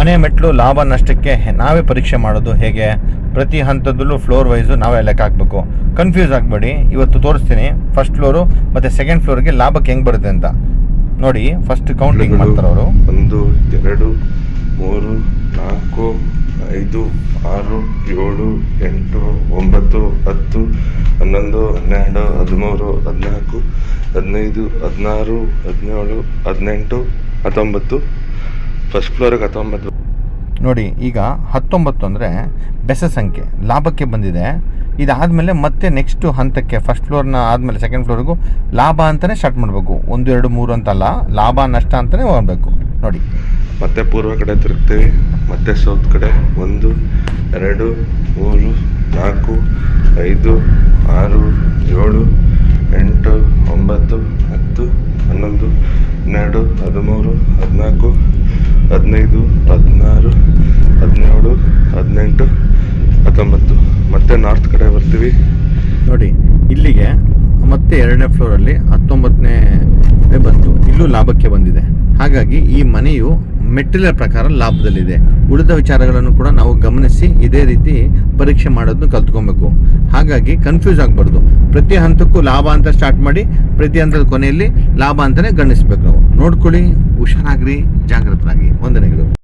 ಮನೆ ಮೆಟ್ಲು ಲಾಭ ನಷ್ಟಕ್ಕೆ ನಾವೇ ಪರೀಕ್ಷೆ ಮಾಡೋದು ಹೇಗೆ? ಪ್ರತಿ ಹಂತದಲ್ಲೂ ಫ್ಲೋರ್ ವೈಸು ನಾವೇ ಲೆಕ್ಕ ಹಾಕ್ಬೇಕು. ಕನ್ಫ್ಯೂಸ್ ಆಗಬೇಡಿ. ಇವತ್ತು ತೋರಿಸ್ತೀನಿ. ಫಸ್ಟ್ ಫ್ಲೋರು ಮತ್ತು ಸೆಕೆಂಡ್ ಫ್ಲೋರ್ಗೆ ಲಾಭಕ್ಕೆ ಹೆಂಗೆ ಬರುತ್ತೆ ಅಂತ. ನೋಡಿ ಫಸ್ಟ್ ಕೌಂಟಿಂಗ್ ಮಾಡ್ತಾರೆ ಅವರು. ಒಂದು ಎರಡು ಮೂರು ನಾಲ್ಕು ಐದು ಆರು ಏಳು ಎಂಟು ಒಂಬತ್ತು ಹತ್ತು ಹನ್ನೊಂದು ಹನ್ನೆರಡು ಹದಿಮೂರು ಹದಿನಾಲ್ಕು ಹದಿನೈದು ಹದಿನಾರು ಹದಿನೇಳು ಹದಿನೆಂಟು ಹತ್ತೊಂಬತ್ತು. ಫಸ್ಟ್ ಫ್ಲೋರಿಗೆ ಹತ್ತೊಂಬತ್ತು. ನೋಡಿ, ಈಗ ಹತ್ತೊಂಬತ್ತು ಅಂದರೆ ಬೆಸ ಸಂಖ್ಯೆ, ಲಾಭಕ್ಕೆ ಬಂದಿದೆ. ಇದಾದಮೇಲೆ ಮತ್ತೆ ನೆಕ್ಸ್ಟ್ ಹಂತಕ್ಕೆ ಫಸ್ಟ್ ಫ್ಲೋರ್ನ ಆದಮೇಲೆ ಸೆಕೆಂಡ್ ಫ್ಲೋರ್ಗೂ ಲಾಭ ಅಂತಲೇ ಸ್ಟಾರ್ಟ್ ಮಾಡಬೇಕು. ಒಂದು, ಎರಡು, ಮೂರು ಅಂತಲ್ಲ, ಲಾಭ, ನಷ್ಟ ಅಂತಲೇ ಹೋಗಬೇಕು ನೋಡಿ. ಮತ್ತೆ ಪೂರ್ವ ಕಡೆ ತಿರುಗ್ತೀವಿ, ಮತ್ತೆ ಸೌತ್ ಕಡೆ. ಒಂದು, ಎರಡು, ಮೂರು, ನಾಲ್ಕು, ಐದು, ಆರು, ಏಳು, ಎಂಟು, ಒಂಬತ್ತು, ಹತ್ತು, ಹನ್ನೊಂದು, ಹನ್ನೆರಡು, ಹದಿಮೂರು, ಹದಿನಾಲ್ಕು, ಹದಿನೈದು, ಹದಿನಾರು ಹದಿನೇಳು, ಹದಿನೆಂಟು, ಹತ್ತೊಂಬತ್ತು. ಮತ್ತೆ ನಾರ್ತ್ ಕಡೆ ಬರ್ತೀವಿ. ನೋಡಿ, ಇಲ್ಲಿಗೆ ಮತ್ತೆ ಎರಡನೇ ಫ್ಲೋರಲ್ಲಿ ಹತ್ತೊಂಬತ್ತನೇ ಬಂತು. ಇಲ್ಲೂ ಲಾಭಕ್ಕೆ ಬಂದಿದೆ. ಹಾಗಾಗಿ ಈ ಮನೆಯು ಮೆಟ್ಟಿಲ ಪ್ರಕಾರ ಲಾಭದಲ್ಲಿದೆ. ಉಳಿದ ವಿಚಾರಗಳನ್ನು ಕೂಡ ನಾವು ಗಮನಿಸಿ ಇದೇ ರೀತಿ ಪರೀಕ್ಷೆ ಮಾಡೋದನ್ನು ಕಲ್ತ್ಕೊಬೇಕು. ಹಾಗಾಗಿ ಕನ್ಫ್ಯೂಸ್ ಆಗಬಾರ್ದು. ಪ್ರತಿ ಹಂತಕ್ಕೂ ಲಾಭ ಅಂತ ಸ್ಟಾರ್ಟ್ ಮಾಡಿ, ಪ್ರತಿ ಹಂತದ ಕೊನೆಯಲ್ಲಿ ಲಾಭ ಅಂತಲೇ ಗಣಿಸ್ಬೇಕು ನಾವು. ನೋಡ್ಕೊಳ್ಳಿ, ಹುಷಾರಾಗ್ರಿ ಜಾಗೃತರಾಗಿ ವಂದನೆಗಳು.